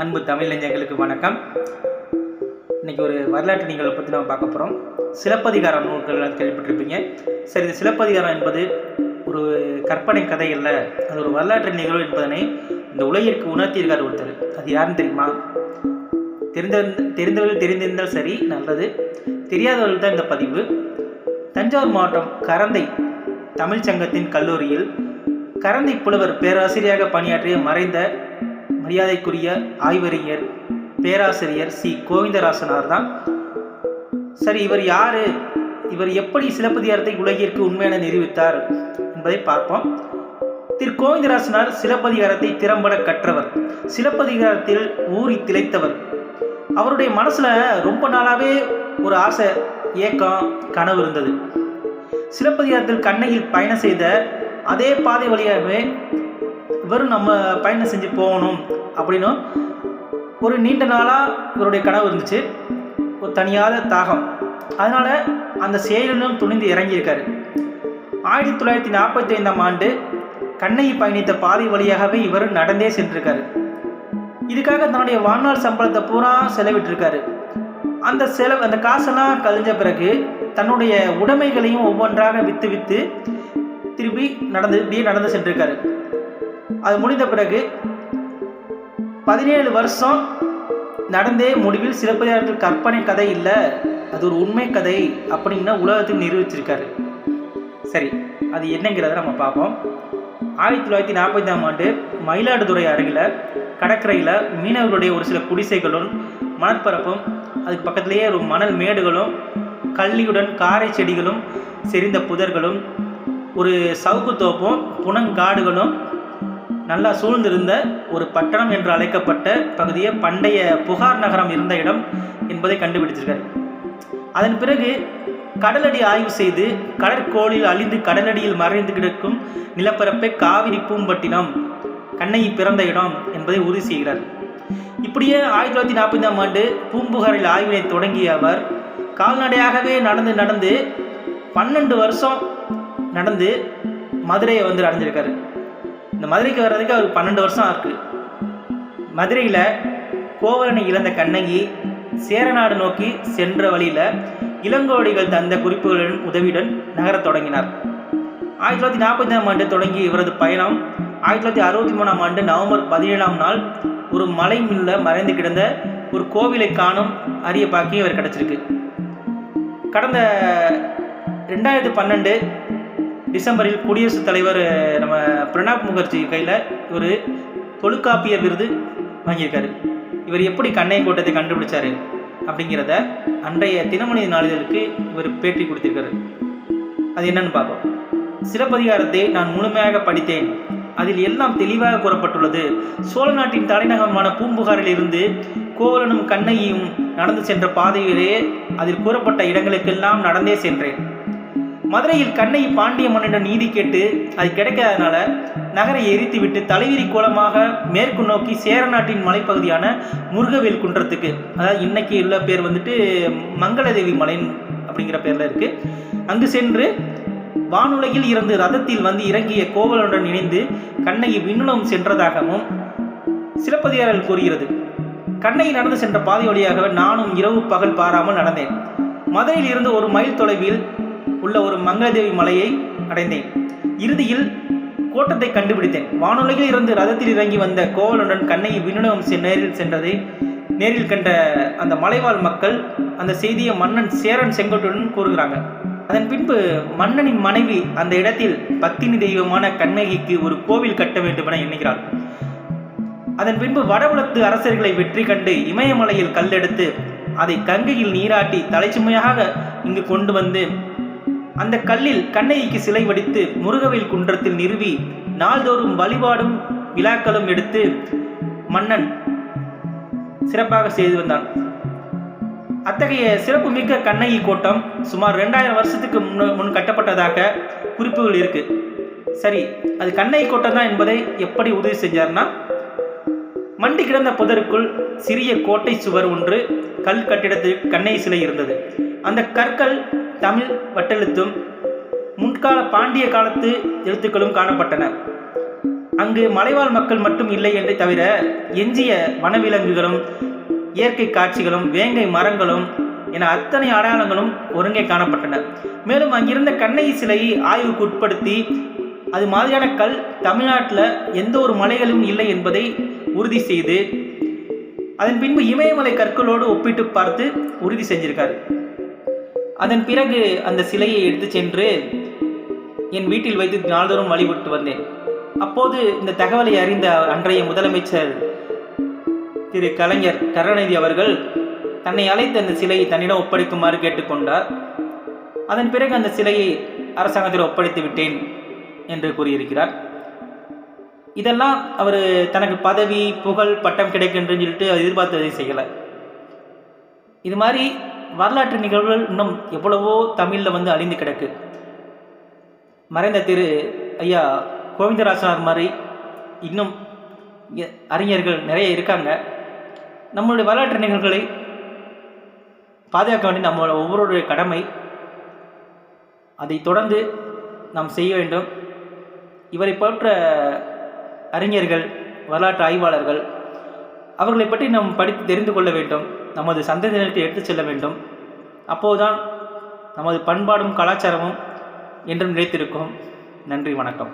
அன்பு தமிழஞ்சங்களுக்கு வணக்கம். இன்னைக்கு ஒரு வரலாற்று நிகழ்வை பற்றி நம்ம பார்க்க போகிறோம் சிலப்பதிகாரம் நூல்கள் கேள்விப்பட்டிருப்பீங்க. சரி இந்த சிலப்பதிகாரம் என்பது ஒரு கற்பனை கதை இல்லை அது ஒரு வரலாற்று நிகழ்வு என்பதனை இந்த உலகிற்கு உணர்த்தியிருக்கார் ஒருத்தர். அது யாருன்னு தெரியுமா? தெரிந்த தெரிந்தவர்கள் தெரிந்திருந்தால் சரி நல்லது. தெரியாதவர்கள் தான் இந்த பதிவு. தஞ்சாவூர் மாவட்டம் கரந்தை தமிழ்ச் சங்கத்தின் கல்லூரியில் கரந்தை புலவர் பேராசிரியராக பணியாற்றிய மறைந்த மரியாதைக்குரிய ஆய்வறிஞர் பேராசிரியர் சி. கோவிந்தராசனார் தான். சரி இவர் யாரு? இவர் எப்படி சிலப்பதிகாரத்தை உலகிற்கு உண்மையான நிரூபித்தார் என்பதை பார்ப்போம். திரு. கோவிந்தராசனார் சிலப்பதிகாரத்தை திறம்பட கற்றவர். சிலப்பதிகாரத்தில் ஊறி திளைத்தவர். அவருடைய மனசுல ரொம்ப நாளாவே ஒரு ஆசை ஏக்கம் கனவு இருந்தது. சிலப்பதிகாரத்தில் கண்ணையில் பயணம் செய்த அதே பாதை வழியாகவே இவரும் நம்ம பயணம் செஞ்சு போகணும் அப்படின்னும் ஒரு நீண்ட நாளாக இவருடைய கனவு இருந்துச்சு. ஒரு தனியாத தாகம். அதனால் அந்த செயலிலும் துணிந்து இறங்கியிருக்காரு. ஆயிரத்தி தொள்ளாயிரத்தி நாற்பத்தி ஐந்தாம் ஆண்டு கண்ணையை பயணித்த பாதை வழியாகவே இவர் நடந்தே சென்றிருக்காரு. இதுக்காக தன்னுடைய வாழ்நாள் சம்பளத்தை பூரா செலவிட்டிருக்காரு. அந்த செலவு அந்த காசெல்லாம் கழிஞ்ச பிறகு தன்னுடைய உடைமைகளையும் ஒவ்வொன்றாக விற்று விற்று திருப்பி நடந்து இப்படியே நடந்து சென்றிருக்காரு. அது முடிந்த பிறகு பதினேழு வருஷம் நடந்தே முடிவில் சிலப்பதிகாரத்தில் கற்பனை கதை இல்லை அது ஒரு உண்மை கதை அப்படின்னு உலகத்தில் நிரூபிச்சிருக்காரு. சரி அது என்னங்கிறத நம்ம பார்ப்போம். ஆயிரத்தி தொள்ளாயிரத்தி நாற்பத்தாம் ஆண்டு மயிலாடுதுறை அருகில் கடற்கரையில் மீனவர்களுடைய ஒரு சில குடிசைகளும் மணற்பரப்பும் அதுக்கு பக்கத்துலேயே ஒரு மணல் மேடுகளும் கள்ளியுடன் காரை செடிகளும் செறிந்த புதர்களும் ஒரு சவுக்கு தோப்பும் புனங்காடுகளும் நல்லா சூழ்ந்திருந்த ஒரு பட்டணம் என்று அழைக்கப்பட்ட பகுதியை பண்டைய புகார் நகரம் இருந்த இடம் என்பதை கண்டுபிடிச்சிருக்காரு அதன் பிறகு கடலடி ஆய்வு செய்து கடற்கோளில் அழிந்து கடலடியில் மறைந்து கிடக்கும் நிலப்பரப்பை காவிரி பூம்பட்டினம் கண்ணகி பிறந்த இடம் என்பதை உறுதி செய்கிறார். இப்படியே ஆயிரத்தி தொள்ளாயிரத்தி நாற்பதாம் ஆண்டு பூம்புகாரில் ஆய்வினை தொடங்கிய அவர் கால்நடையாகவே நடந்து நடந்து பன்னெண்டு வருஷம் நடந்து மதுரையை வந்து அடைஞ்சிருக்காரு இந்த மதுரைக்கு வர்றதுக்கு அவர் பன்னெண்டு வருஷம் ஆகுது மதுரையில் கோவலனை இழந்த கண்ணகி சேரநாடு நோக்கி சென்ற வழியில் இளங்கோடிகள் தந்த குறிப்புகளின் உதவியுடன் நகரத் தொடங்கினார். ஆயிரத்தி தொள்ளாயிரத்தி நாற்பத்தாம் ஆண்டு தொடங்கி இவரது பயணம் ஆயிரத்தி தொள்ளாயிரத்தி அறுபத்தி மூணாம் ஆண்டு நவம்பர் பதினேழாம் நாள் ஒரு மலை மில்ல மறைந்து கிடந்த ஒரு கோவிலை காணும் அரிய பாக்கியம் இவர் கிடச்சிருக்கு. கடந்த ரெண்டாயிரத்தி பன்னெண்டு டிசம்பரில் குடியரசுத் தலைவர் நம்ம பிரணாப் முகர்ஜி கையில் ஒரு தொழுக்காப்பிய விருது வாங்கியிருக்காரு. இவர் எப்படி கண்ணை கோட்டத்தை கண்டுபிடிச்சாரு அப்படிங்கிறத அன்றைய தினமணி நாளிதழுக்கு இவர் பேட்டி கொடுத்திருக்காரு. அது என்னன்னு பார்ப்போம். சிலப்பதிகாரத்தை நான் முழுமையாக படித்தேன். அதில் எல்லாம் தெளிவாக கூறப்பட்டுள்ளது. சோழ நாட்டின் தலைநகரமான பூம்புகாரில் இருந்து கோவலனும் கண்ணையும் நடந்து சென்ற பாதையிலே அதில் கூறப்பட்ட இடங்களுக்கெல்லாம் நடந்தே சென்றேன். மதுரையில் கண்ணை பாண்டிய மன்னனிடம் நீதி கேட்டு அது கிடைக்காதனால நகரை எரித்துவிட்டு தலைவிரி கோலமாக மேற்கு நோக்கி சேர நாட்டின் மலைப்பகுதியான முருகவேல் குன்றத்துக்கு அதாவது இன்னைக்கு உள்ள பேர் வந்துட்டு மங்களதேவி மலை அப்படிங்கிற பேரில் இருக்குது அங்கு சென்று வானுலகில் இருந்து ரதத்தில் வந்து இறங்கிய கோவலனுடன் இணைந்து கண்ணகி விண்ணுலம் சென்றதாகவும் சிலப்பதிகாரல் கூறுகிறது. கண்ணை நடந்து சென்ற பாதை வழியாக நானும் இரவு பகல் பாராமல் நடந்தேன். மதுரையில் இருந்து ஒரு மைல் தொலைவில் உள்ள ஒரு மங்களதேவி மலையை அடைந்தேன். இறுதியில் கோட்டத்தை கண்டுபிடித்தேன். வானொலியில் இருந்து ரதத்தில் இறங்கி வந்த கோவலனுடன் கண்ணகி விண்ணுணவம் செ நேரில் சென்றதை. நேரில் கண்ட அந்த மலைவாழ் மக்கள் அந்த செய்தியை மன்னன் சேரன் செங்கோட்டுடன் கூறுகிறாங்க. அதன் பின்பு மன்னனின் மனைவி அந்த இடத்தில் பத்தினி தெய்வமான கண்ணகிக்கு ஒரு கோவில் கட்ட வேண்டும் என எண்ணுகிறாள். அதன் பின்பு வடபுலத்து அரசர்களை வெற்றி கண்டு இமயமலையில் கல்லெடுத்து அதை கங்கையில் நீராட்டி தலைச்சுமையாக இங்கு கொண்டு வந்து அந்த கல்லில் கண்ணகிக்கு சிலை வடித்து முருகவேல் குன்றத்தில் நிறுவி நாள்தோறும் வழிபாடும் விழாக்களும் எடுத்து மன்னன் சிறப்பாக செய்து வந்தான். அத்தகைய சிறப்புமிக்க கண்ணகி கோட்டம் சுமார் ரெண்டாயிரம் வருஷத்துக்கு முன் முன் கட்டப்பட்டதாக குறிப்புகள் இருக்கு. சரி அது கண்ணகி கோட்டம் தான் என்பதை எப்படி உதவி செஞ்சார்னா மண்டி கிடந்த புதருக்குள் சிறிய கோட்டை சுவர் ஒன்று கல் கட்டிடத்தில் கண்ணகி சிலை இருந்தது. அந்த கற்கள் தமிழ் வட்டெழுத்தும் முன்கால பாண்டிய காலத்து எழுத்துக்களும் காணப்பட்டன. அங்கு மலைவாழ் மக்கள் மட்டும் இல்லை என்றே தவிர எஞ்சிய வனவிலங்குகளும் இயற்கை காட்சிகளும் வேங்கை மரங்களும் என அத்தனை அடையாளங்களும் ஒருங்கே காணப்பட்டன. மேலும் அங்கிருந்த கண்ணகி சிலையை ஆய்வுக்கு உட்படுத்தி அது மாதிரியான கல் தமிழ்நாட்டில் எந்த ஒரு மலைகளும் இல்லை என்பதை உறுதி செய்து அதன் பின்பு இமயமலை கற்களோடு ஒப்பிட்டு பார்த்து உறுதி செஞ்சிருக்காரு. அதன் பிறகு அந்த சிலையை எடுத்து சென்று என் வீட்டில் வைத்து நாள்தோறும் வழிபட்டு வந்தேன். அப்போது இந்த தகவலை அறிந்த அன்றைய முதலமைச்சர் திரு கலைஞர் கருணாநிதி அவர்கள் தன்னை அழைத்து அந்த சிலையை தன்னிடம் ஒப்படைக்குமாறு கேட்டுக்கொண்டார். அதன் பிறகு அந்த சிலையை அரசாங்கத்தில் ஒப்படைத்து விட்டேன் என்று கூறியிருக்கிறார். இதெல்லாம் அவர் தனக்கு பதவி புகழ் பட்டம் கிடைக்கின்றன்னு சொல்லிட்டு எதிர்பார்த்ததை செய்யலை. இது மாதிரி வரலாற்று நிகழ்வுகள் இன்னும் எவ்வளவோ தமிழில் வந்து அழிந்து கிடக்கு. மறைந்த திரு ஐயா கோவிந்தராசனார் மாதிரி இன்னும் அறிஞர்கள் நிறைய இருக்காங்க. நம்மளுடைய வரலாற்று நிகழ்வுகளை பாதுகாக்க வேண்டிய நம்மளோட ஒவ்வொருடைய கடமை. அதை தொடர்ந்து நாம் செய்ய வேண்டும். இவரை போன்ற அறிஞர்கள் வரலாற்று ஆய்வாளர்கள் அவர்களை பற்றி நாம் படித்து தெரிந்து கொள்ள வேண்டும் நமது சந்ததியினருக்கு எடுத்துச் செல்ல வேண்டும். அப்போதுதான் நமது பண்பாடும் கலாச்சாரமும் என்றும் நிலைத்திருக்கும். நன்றி வணக்கம்.